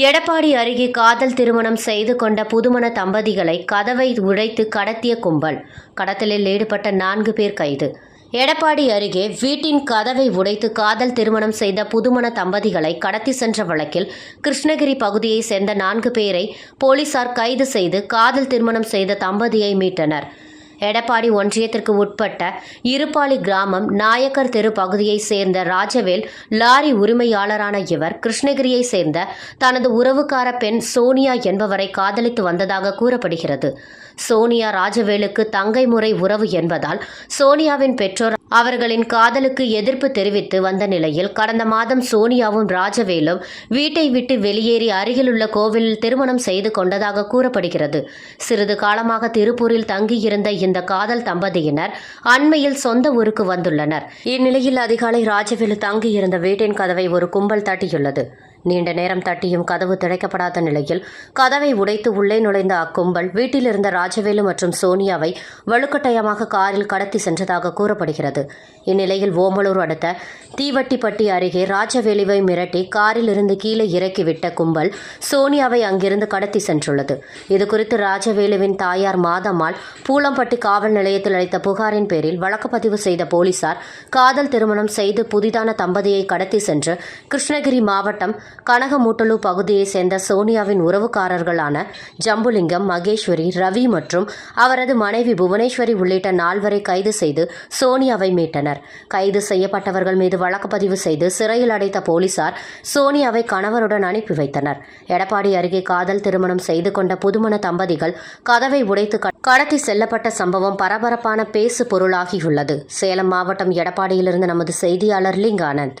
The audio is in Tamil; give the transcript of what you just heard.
எடப்பாடி அருகே காதல் திருமணம் செய்து கொண்ட புதுமண தம்பதிகளை கதவை உடைத்து கடத்திய கும்பல். கடத்தலில் ஈடுபட்ட நான்கு பேர் கைது. எடப்பாடி அருகே வீட்டின் கதவை உடைத்து காதல் திருமணம் செய்த புதுமண தம்பதிகளை கடத்தி சென்ற வழக்கில் கிருஷ்ணகிரி பகுதியைச் சேர்ந்த நான்கு பேரை போலீசார் கைது செய்து காதல் திருமணம் செய்த தம்பதியை மீட்டனர். எடப்பாடி ஒன்றியத்திற்கு உட்பட்ட இருப்பாளி கிராமம் நாயக்கர் தெரு பகுதியைச் சேர்ந்த ராஜவேல் லாரி உரிமையாளரான இவர் கிருஷ்ணகிரியை சேர்ந்த தனது உறவுக்கார பெண் சோனியா என்பவரை காதலித்து வந்ததாக கூறப்படுகிறது. சோனியா ராஜவேலுக்கு தங்கை முறை உறவு என்பதால் சோனியாவின் பெற்றோர் அவர்களின் காதலுக்கு எதிர்ப்பு தெரிவித்து வந்த நிலையில் கடந்த மாதம் சோனியாவும் ராஜவேலும் வீட்டை விட்டு வெளியேறி அருகிலுள்ள கோவிலில் திருமணம் செய்து கொண்டதாக கூறப்படுகிறது. சிறிது காலமாக திருப்பூரில் தங்கியிருந்த இந்த காதல் தம்பதியினர் அண்மையில் சொந்த ஊருக்கு வந்துள்ளனர். இந்நிலையில் அதிகாலை ராஜவேலு தங்கியிருந்த வீட்டின் கதவை ஒரு கும்பல் தட்டியுள்ளது. நீண்ட நேரம் தட்டியும் கதவு திறக்கப்படாத நிலையில் கதவை உடைத்து உள்ளே நுழைந்த அக்கும்பல் வீட்டில் இருந்த ராஜவேலு மற்றும் சோனியாவை வலுக்கட்டாயமாக காரில் கடத்தி சென்றதாக கூறப்படுகிறது. இந்நிலையில் ஓமலூர் அடுத்த தீவட்டிப்பட்டி அருகே ராஜவேலுவை மிரட்டி காரில் இருந்து கீழே இறக்கிவிட்ட கும்பல் சோனியாவை அங்கிருந்து கடத்தி சென்றுள்ளது. இதுகுறித்து ராஜவேலுவின் தாயார் மாதம்மாள் பூலம்பட்டி காவல் நிலையத்தில் அளித்த புகாரின் பேரில் வழக்குப்பதிவு செய்த போலீசார் காதல் திருமணம் செய்து புதிதான தம்பதியை கடத்தி சென்று கிருஷ்ணகிரி மாவட்டம் கனகமூட்டலு பகுதியைச் சேர்ந்த சோனியாவின் உறவுக்காரர்களான ஜம்புலிங்கம் மகேஸ்வரி ரவி மற்றும் அவரது மனைவி புவனேஸ்வரி உள்ளிட்ட நால்வரை கைது செய்து சோனியாவை மீட்டனர். கைது செய்யப்பட்டவர்கள் மீது வழக்குப்பதிவு செய்து சிறையில் அடைத்த போலீசார் சோனியாவை கணவருடன் அனுப்பி வைத்தனர். எடப்பாடி அருகே காதல் திருமணம் செய்து கொண்ட புதுமண தம்பதிகள் கதவை உடைத்து கடத்தி செல்லப்பட்ட சம்பவம் பரபரப்பான பேசு பொருளாகியுள்ளது சேலம் மாவட்டம் எடப்பாடியிலிருந்து நமது செய்தியாளர் லிங்கானந்த்.